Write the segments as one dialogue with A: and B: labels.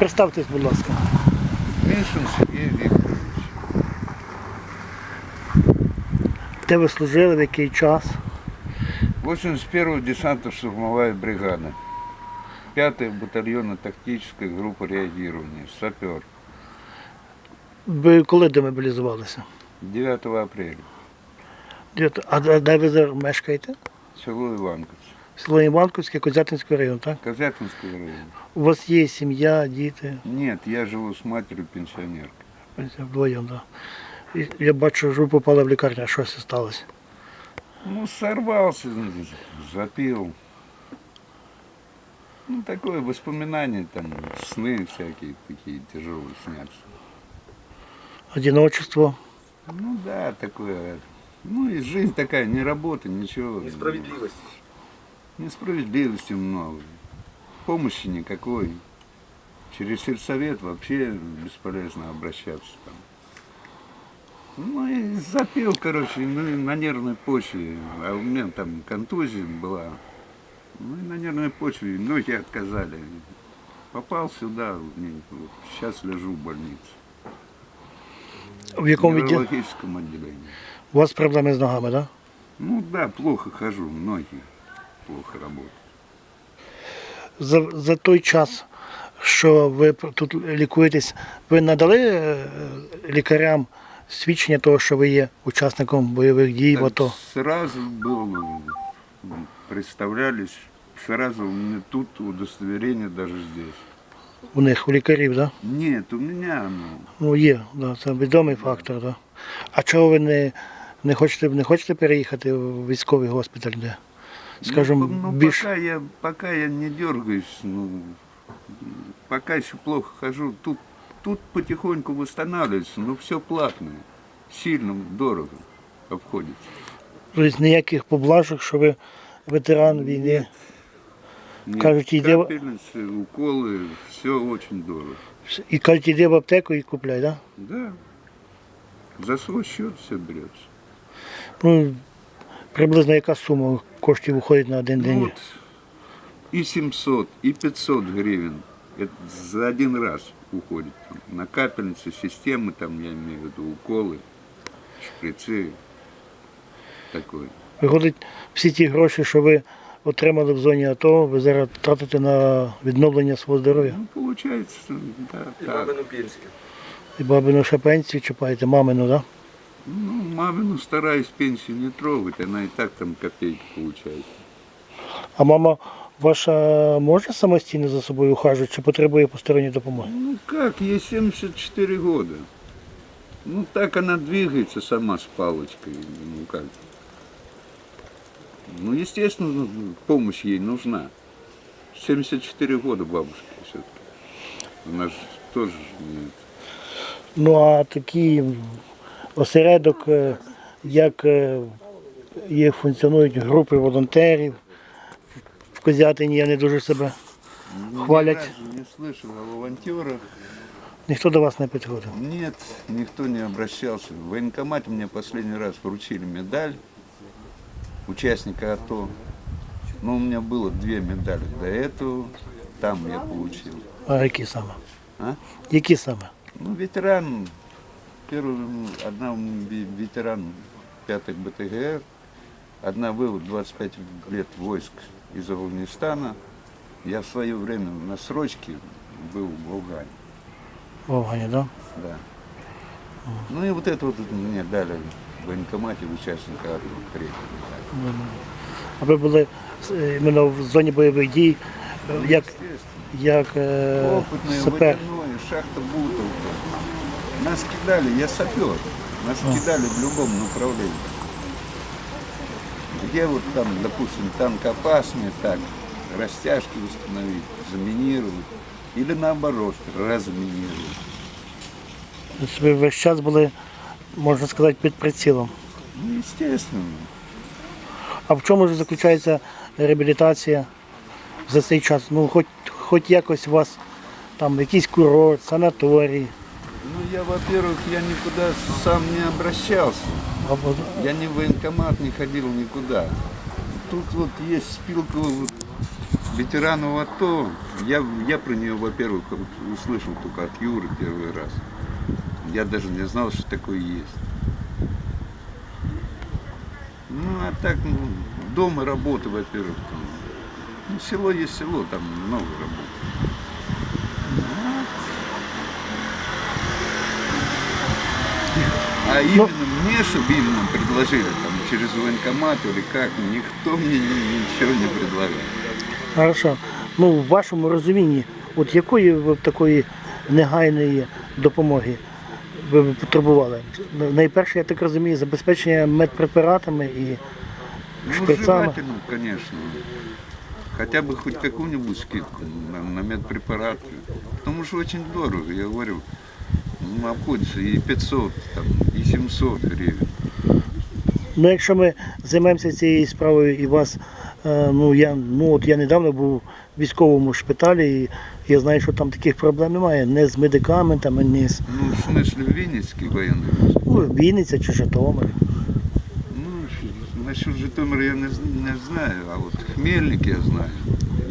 A: Представтесь, будь ласка.
B: Мишин Сергей Викторович.
A: Де ви служили, в який час?
B: 81-я десантно-штурмовая бригада. 5-я батальонно-тактическая группа реагирования. Сапер.
A: Ви коли демобілізувалися?
B: 9 апреля.
A: А де ви мешкаєте?
B: Село Иванковец.
A: Село Іванковське, Козятинський район, так?
B: Козятинский район.
A: У вас є сім'я, діти,
B: Нет, я живу с матерью пенсионеркой.
A: вдвоєм, так. І Я бачу, що ви попали в лікарню, а щось сталося.
B: Ну, сорвался, запил. Ну, такое воспоминание, там, сны всякие такие тяжелые снятся.
A: Одиночество.
B: Ну да, такое. Ну и жизнь такая, не работа, ничего.
C: Несправедливость.
B: Несправедливости много. Помощи никакой. Через сельсовет вообще бесполезно обращаться там. Ну и запил, короче, ну и на нервной почве. А у меня там контузия была. Ну и на нервной почве ноги отказали. Попал сюда, вот сейчас лежу в больнице.
A: В
B: В
A: якому відділі?
B: неврологическом отделении.
A: У вас проблеми з ногами, так?
B: Ну да, плохо хожу, ноги Плохо работают.
A: За, за той час, що ви тут лікуєтесь, ви надали е, лікарям свідчення того, що ви є учасником бойових дій в АТО?
B: Сразу был, представлялись, сразу у тут удостоверение даже здесь.
A: У них, у лікарів, так?
B: Нет, у меня оно.
A: Ну є, да, це відомий фактор, так. А чого ви не, не хочете не хочете переїхати в військовий госпіталь, де? Скажімо,
B: ну, ну,
A: більш
B: пока я, пока я не дергаюсь, ну, пока еще плохо хожу, тут, тут потихоньку восстанавливается, но все платное, сильно дорого обходится.
A: тобто, ніяких поблажок, що ви ветеран війни.
B: Нет,
A: Кажуть, йде в-
B: капельницы, уколы, все очень дорого.
A: І кажуть, іди в аптеку і купляй, так?
B: Да. За свой счет все берется.
A: Ну, приблизно яка сума коштів виходить на один
B: Ну,
A: день?
B: вот и 700, и 500 гривен. Это за один раз уходит. Там, на капельницы, системы, там, я имею в виду, уколы, шприцы. Такое.
A: Виходить, всі ті гроші, що ви отримали в зоні АТО, ви зараз тратите на відновлення свого здоров'я.
B: Ну, получается, да,
C: І
B: так.
C: мамину пенсію.
A: І бабину ще пенсію чіпаєте, мамину, так?
B: Ну, мамину стараюсь пенсию не трогать, она и так там копейки получает.
A: А мама ваша може самостійно за собою ухажувати, чи потребує посторонньої допомоги?
B: Ну как, ей 74 года. Ну так она двигается сама с палочкой. Ну как. Ну, естественно, помощь ей нужна. 74 года бабушке все-таки. Она же тоже не...
A: Ну а такий осередок, е, як е, є, функціонують групи волонтерів. В Козятині я не дуже себе хвалять.
B: Ни разу не слышал о волонтерах.
A: Ніхто до вас не підходив.
B: Нет, никто не обращался. В военкомате мне последний раз вручили медаль участника АТО. Но у меня было две медали до этого. Там я получил.
A: А які саме?
B: А?
A: Які саме?
B: Ну, ветеран, первый, м, одна м, ве- ветеран 5 БТГР, одна вывод 25 лет войск из Афганистана. Я в свое время на срочке был в Афгане.
A: В Афгані, так?
B: Да. Ну и вот это вот мне дали в военкомате участника АТО, третьего.
A: А ви були е, іменно в зоні бойових дій, е, як, як е,
B: Опытный
A: сапер.
B: водяной, шахта Бутовка. Нас кидали, я сапер, нас кидали в любом направлении. Где вот там, допустим, танк опасный, так, растяжки установить, заминировать. Или наоборот, разминировать.
A: Тобто Ви весь час були, можна сказати, під прицілом.
B: Ну, естественно.
A: А в чому ж заключається реабілітація за цей час? Ну, хоч, хоч якось у вас там якийсь курорт, санаторій,
B: Ну, я, во-первых, я никуда сам не обращался. Я ни в военкомат не ходил никуда. Тут вот есть Спилково вот ветерану АТО, я, я про нее, во-первых, услышал только от Юры первый раз. Я даже не знал, что такое есть. Ну, а так, ну, дом и работа, во-первых, ну, село есть село, там много работы. А именно мне, чтобы именно предложили, там, через военкомат или как, никто мне ни- ничего не предлагал.
A: Хорошо. Ну, в вашому розумінні, от якої ви б такої негайної допомоги ви б потребували? Ну, Найперше, я так розумію, забезпечення медпрепаратами і
B: Ну,
A: шприцами.
B: желательно, конечно. Хотя бы хоть какую-нибудь скидку на, на медпрепараты. Потому что очень дорого, я говорю. Ну, обходится и 500, там, и 700 гривен.
A: Ну, якщо ми займемося цією справою і вас, е, ну я ну от я недавно був в військовому шпиталі, і я знаю, що там таких проблем немає. Не з медикаментами, ні з
B: Ну, в смысле, Винницкий военный госпиталь.
A: ну, Вінниця чи Житомир.
B: Ну, насчет Житомира я не, не знаю, а вот Хмельник я знаю.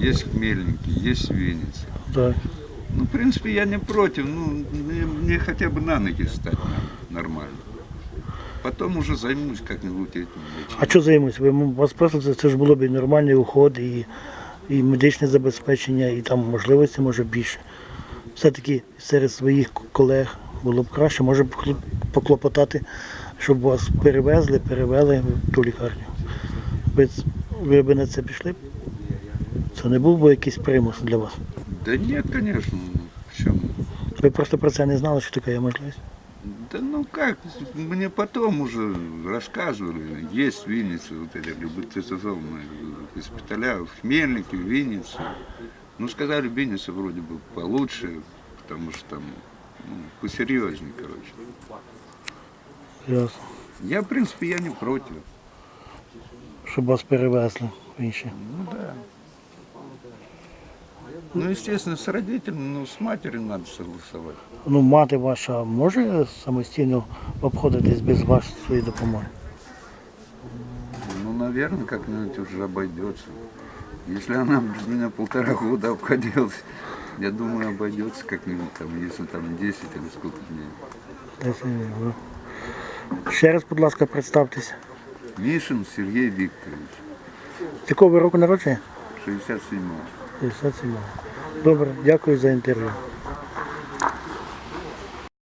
B: Есть Хмельники, есть Винница.
A: Так.
B: Ну, в принципе, я не против, ну, мне, мне хотя бы на ноги стать надо нормально. Потом уже займусь как-нибудь этим.
A: А що займусь? Ви м- вас просто це, це ж було б і нормальний уход, і, і медичне забезпечення, і там можливості може більше. Все-таки серед своїх колег було б краще, може б поклопотати, щоб вас перевезли, перевели в ту лікарню. Ви, ви б на це пішли? б? Це не був би якийсь примус для вас.
B: Да нет, конечно, ну, в чем?
A: Ви просто про це не знали, що така є можливість.
B: Да ну как, мне потом уже рассказывали, есть в Виннице вот эти реабилитационные госпиталя, в Хмельнике, в Виннице. Ну, сказали, в Виннице вроде бы получше, потому что там ну, посерьезнее, короче.
A: Ясно.
B: Я, в принципе, я не против.
A: Щоб вас перевезли в інші.
B: Ну да. Ну, естественно, с родителями, ну, с матерью надо согласовать.
A: Ну, мати ваша може самостійно обходитись без вашої допомоги?
B: Ну, наверное, как-нибудь уже обойдется. Если она без меня полтора года обходилась, я думаю, обойдется как-нибудь там, если там 10 или сколько дней.
A: Е, ви- Ще раз, будь ласка, представтеся.
B: Мишин Сергей Викторович,
A: якого ви року народження?
B: 67
A: 57. Добре, дякую за інтерв'ю.